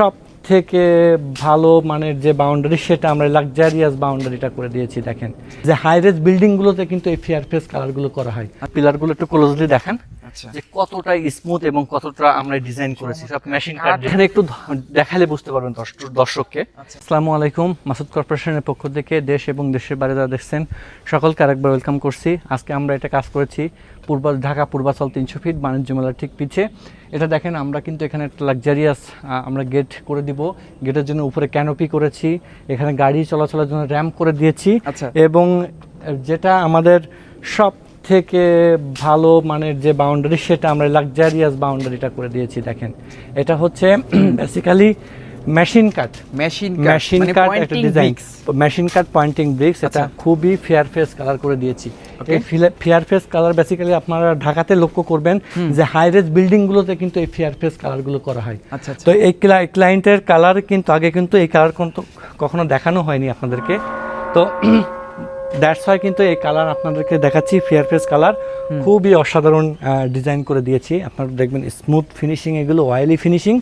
সব থেকে ভালো মানের যে বাউন্ডারি সেটা আমরা লাক্সারিয়াস বাউন্ডারিটা করে দিয়েছি, দেখেন। যে হাই হাইরেজ বিল্ডিংগুলোতে কিন্তু এই ফেয়ার ফেস কালারগুলো করা হয়। পিলারগুলো একটু ক্লোজলি দেখেন। যে কতটা স্মুথ এবং কতটা আমরা ডিজাইন করেছি সব মেশিন কাট এখানে একটু দেখালে বুঝতে পারবেন দর্শ- দর্শককে। আচ্ছা। আসসালামু আলাইকুম মাসুদ কর্পোরেশনের পক্ষ থেকে দেশ এবং দেশের বাইরে যারা দেখছেন সকলকে আরেকবার ওয়েলকাম করছি। আজকে আমরা এটা কাজ করেছি পূর্ব ঢাকা পূর্বাচল তিনশো ফিট বাণিজ্য মেলার ঠিক পিছে। এটা দেখেন আমরা কিন্তু এখানে একটা লাক্সারিয়াস আমরা গেট করে দিব। গেটের জন্য উপরে ক্যানোপি করেছি এখানে গাড়ি চলাচলের জন্য র্যাম্প করে দিয়েছি। আচ্ছা। এবং যেটা আমাদের সব থেকে ভালো মানের যে বাউন্ডারি সেটা আমরা লাক্সারিয়াস বাউন্ডারিটা করে দিয়েছি দেখেন। এটা হচ্ছে basically machine cut machine machine cut একটা design machine cut pointing bricks এটা আচ্ছা। খুবই ফেয়ার ফেস কালার করে দিয়েছি। এই ফেয়ার ফেস কালার বেসিক্যালি আপনারা ঢাকাতে লক্ষ্য করবেন যে হাইরেজ বিল্ডিং গুলোতে কিন্তু এই ফেয়ার ফেস কালারগুলো করা হয়। আচ্ছা আচ্ছা। তো এই ক্লায়েন্টের কালার কিন্তু আগে কিন্তু এই কালার কখনো দেখানো হয়নি আপনাদেরকে। তো দ্যাটস হয় কিন্তু এই কালার আপনাদেরকে দেখাচ্ছি ফেয়ার ফেস কালার খুবই অসাধারণ ডিজাইন করে দিয়েছি। আপনারা দেখবেন স্মুথ ফিনিশিং এগুলো অয়েলি ফিনিশিং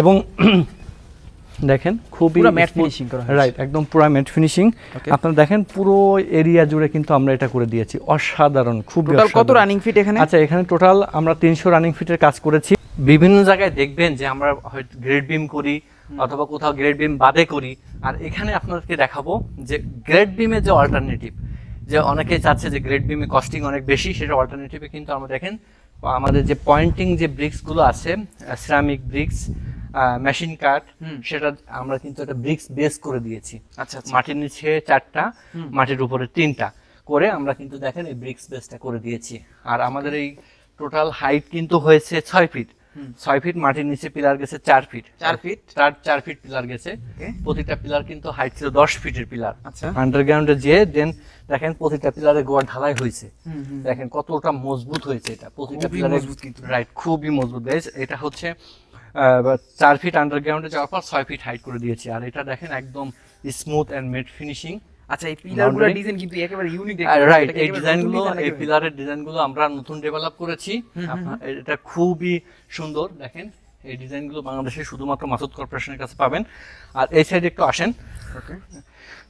এবং দেখেন খুবই matte finishing করা রাইট একদম পুরো ম্যাট ফিনিশিং. আপনারা দেখেন পুরো এরিয়া জুড়ে কিন্তু আমরা এটা করে দিয়েছি। অসাধারণ খুব টোটাল কত রানিং ফিট এখানে? আচ্ছা এখানে টোটাল আমরা তিনশো রানিং ফিটের কাজ করেছি। বিভিন্ন জায়গায় দেখবেন যে আমরা হয়তো গ্রেড বিম করি অথবা কোথাও গ্রেড বিম বাদে করি। আর এখানে আপনাদেরকে দেখাবো যে গ্রেড বিমের যে অল্টারনেটিভ যে অনেকে চাচ্ছে যে গ্রেড বিমে কস্টিং অনেক বেশি সেটা অল্টারনেটিভে কিন্তু আমরা দেখেন আমাদের যে পয়েন্টিং যে ব্রিক্সগুলো আছে সিরামিক ব্রিক্স মেশিন কাট। সেটা আমরা কিন্তু একটা ব্রিক্স বেস করে দিয়েছি। আচ্ছা আচ্ছা। মাটির নিচে চারটা মাটির উপরে তিনটা করে আমরা কিন্তু দেখেন এই ব্রিক্স বেসটা করে দিয়েছি। আর আমাদের এই টোটাল হাইট কিন্তু হয়েছে ছয় ফিট ছয় ফিট মাটির নিচে পিলার গেছে চার ফিট। চার ফিট? চার চার ফিট পিলার গেছে। প্রতিটা পিলার কিন্তু হাইট ছিল দশ ফিটের পিলার। আচ্ছা। আন্ডারগ্রাউন্ডে যেয়ে দেন দেখেন প্রতিটা পিলারে গোয়া ঢালাই হয়েছে। দেখেন কতটা মজবুত হয়েছে এটা। প্রতিটা পিলারে রাইট খুবই মজবুত। বেশ এটা হচ্ছে আহ, চার ফিট আন্ডারগ্রাউন্ডে যাওয়ার পর ছয় ফিট হাইট করে দিয়েছি। আর এটা দেখেন একদম স্মুথ এন্ড মেড ফিনিশিং আচ্ছা এই পিলারগুলো ডিজাইন কিন্তু একেবারে ইউনিক রাইট এই ডিজাইনগুলো এই পিলারের ডিজাইনগুলো আমরা নতুন ডেভেলপ করেছি। এটা খুবই সুন্দর দেখেন এই ডিজাইনগুলো বাংলাদেশে শুধুমাত্র মাসুদ কর্পোরেশনের কাছে পাবেন। আর এই সাইডে একটু আসেন। ওকে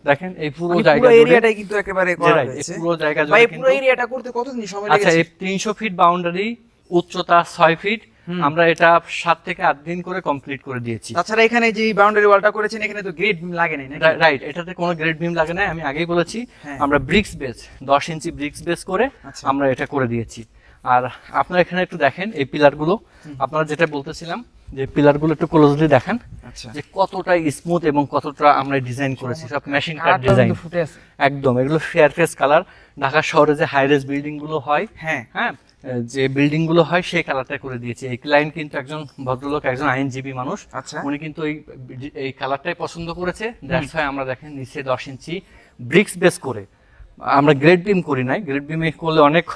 দেখেন এই পুরো পুরো জায়গা এরিয়াটাই কিন্তু একেবারে করা হয়েছে। পুরো জায়গা জুড়ে পুরো এরিয়াটা করতে কতদিন সময় আচ্ছা এই তিনশো ফিট বাউন্ডারি উচ্চতা ছয় ফিট আমরা এটা সাত থেকে আট দিন করে কমপ্লিট করে দিয়েছি। তাছাড়া এখানে যে বাউন্ডারি ওয়ালটা করেছেন এখানে তো গ্রেড লাগে নাই রাইট এটাতে কোনো গ্রেড বিম লাগে না আমি আগেই বলেছি। হ্যাঁ। আমরা ব্রিক্স বেস দশ ইঞ্চি ব্রিক্স বেস করে আচ্ছা। আমরা এটা করে দিয়েছি। আর আপনারা এখানে একটু দেখেন এই পিলারগুলো। আপনারা যেটা বলতেছিলাম যে পিলারগুলো একটু ক্লোজলি দেখেন আচ্ছা। যে কতটা স্মুথ এবং কতটা আমরা ডিজাইন করেছি। সব মেশিন কাট ডিজাইন একদম এগুলো ফেয়ার ফেস কালার ঢাকা শহরে যে হাইরেজ বিল্ডিংগুলো হয় হ্যাঁ। হ্যাঁ যে বিল্ডিংগুলো হয় সেই কালারটা করে দিয়েছে। এই ক্লায়েন্ট কিন্তু একজন ভদ্রলোক একজন আইনজীবী মানুষ। আচ্ছা। উনি কিন্তু এই এই কালারটাই পছন্দ করেছে। দ্যাটস হয় আমরা দেখেন নিচে দশ ইঞ্চি ব্রিক্স বেস করে। আমরা গ্রেড বিম করি নাই। গ্রেড বিমে করলে অনেক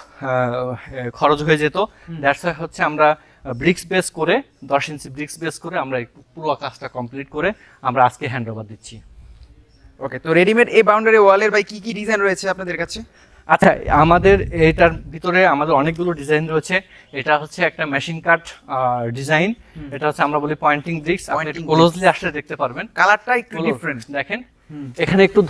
খরচ হয়ে যেত। দ্যাটস হয় হচ্ছে আমরা ব্রিক্স বেস করে দশ ইঞ্চি ব্রিক্স বেস করে আমরা পুরো কাজটা কমপ্লিট করে আমরা আজকে হ্যান্ড ওভার দিচ্ছি। ওকে তো রেডিমেড এই বাউন্ডারি ওয়ালের ভাই কি কি ডিজাইন রয়েছে আপনাদের কাছে? আচ্ছা আমাদের এটার ভিতরে আমাদের অনেকগুলো ডিজাইন রয়েছে। এটা হচ্ছে একটা মেশিন কাট ডিজাইন এটা হচ্ছে আমরা বলি পয়েন্টিং ব্রিক্স আপনি ক্লোজলি আসলে দেখতে পারবেন। কালারটা একটু ডিফারেন্ট দেখেন। এখানে একটু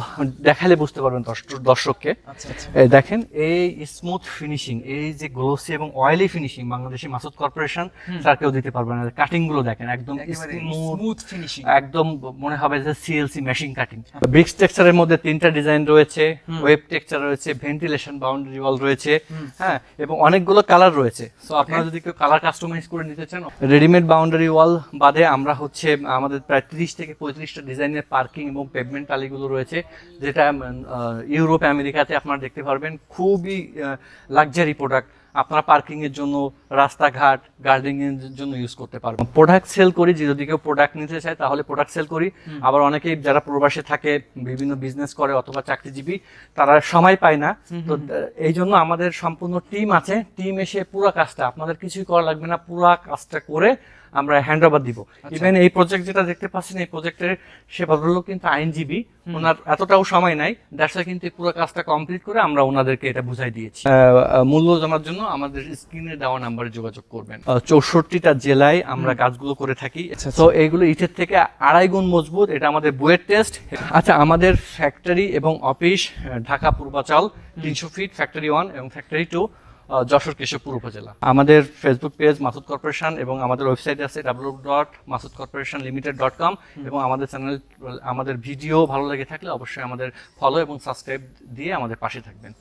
দেখালে বুঝতে পারবেন দর্শককে। আচ্ছা আচ্ছা। দেখেন এই স্মুথ ফিনিশিং এই যে গ্লোসি এবং oily finishing Bangladeshi Masud corporation sir কেউ দিতে পারবে না। কাটিংগুলো দেখেন একদম স্মুথ স্মুথ ফিনিশিং একদম মনে হবে যে সিএলসি মেশিন কাটিং ব্রিক্স টেক্সচারের মধ্যে তিনটা ডিজাইন রয়েছে ওয়েব টেক্সচার রয়েছে ভেন্টিলেশন বাউন্ডারি ওয়াল রয়েছে হ্যাঁ এবং অনেকগুলো কালার রয়েছে। সো আপনারা যদি কেউ কালার কাস্টমাইজ করে নিতে চান রেডিমেড বাউন্ডারি ওয়াল বাদে আমরা হচ্ছে আমাদের প্রায় তিরিশ থেকে পঁয়ত্রিশটা ডিজাইনের পার্কিং এবং পেভমেন্ট টালিগুলো রয়েছে যেটা ইউরোপ আমেরিকাতে আপনারা দেখতে পারবেন। খুবই লাক্সারি প্রোডাক্ট আপনারা পার্কিং এর জন্য রাস্তাঘাট গার্ডেনিং এর জন্য ইউজ করতে পারবেন। প্রোডাক্ট সেল করি যদি কেউ প্রোডাক্ট নিতে চায় তাহলে প্রোডাক্ট সেল করি। আবার অনেকেই যারা প্রবাসে থাকে বিভিন্ন বিজনেস করে অথবা চাকরিজীবী তারা সময় পায় না। তো এই জন্য আমাদের সম্পূর্ণ টিম আছে। টিম এসে পুরো কাজটা আপনাদের কিছুই করা লাগবে না পুরো কাজটা করে আমরা হ্যান্ড ওভার দিব। ইভেন এই প্রজেক্ট যেটা দেখতে পাচ্ছেন এই প্রজেক্টের সে ভদ্রলোক কিন্তু আইনজীবী। ওনার এতটাও সময় নাই দ্যাটস কিন্তু পুরো কাজটা কমপ্লিট করে আমরা ওনাদেরকে এটা বুঝাই দিয়েছি। মূল্য জানার জন্য আমাদের স্ক্রিনে দেওয়া নাম্বারে যোগাযোগ করবেন। চৌষট্টিটা জেলায় আমরা কাজগুলো করে থাকি। তো এইগুলো ইটের থেকে আড়াই গুণ মজবুত। এটা আমাদের বুয়েট টেস্ট। আচ্ছা আমাদের ফ্যাক্টরি এবং অফিস ঢাকা পূর্বাচল তিনশো ফিট ফ্যাক্টরি ওয়ান এবং ফ্যাক্টরি টু যশোর কেশবপুর উপজেলা। আমাদের ফেসবুক পেজ মাসুদ কর্পোরেশন এবং আমাদের ওয়েবসাইট আছে W dot Masud corporation limited dot com এবং আমাদের চ্যানেল আমাদের ভিডিও ভালো লেগে থাকলে অবশ্যই আমাদের ফলো এবং সাবস্ক্রাইব দিয়ে আমাদের পাশে থাকবেন।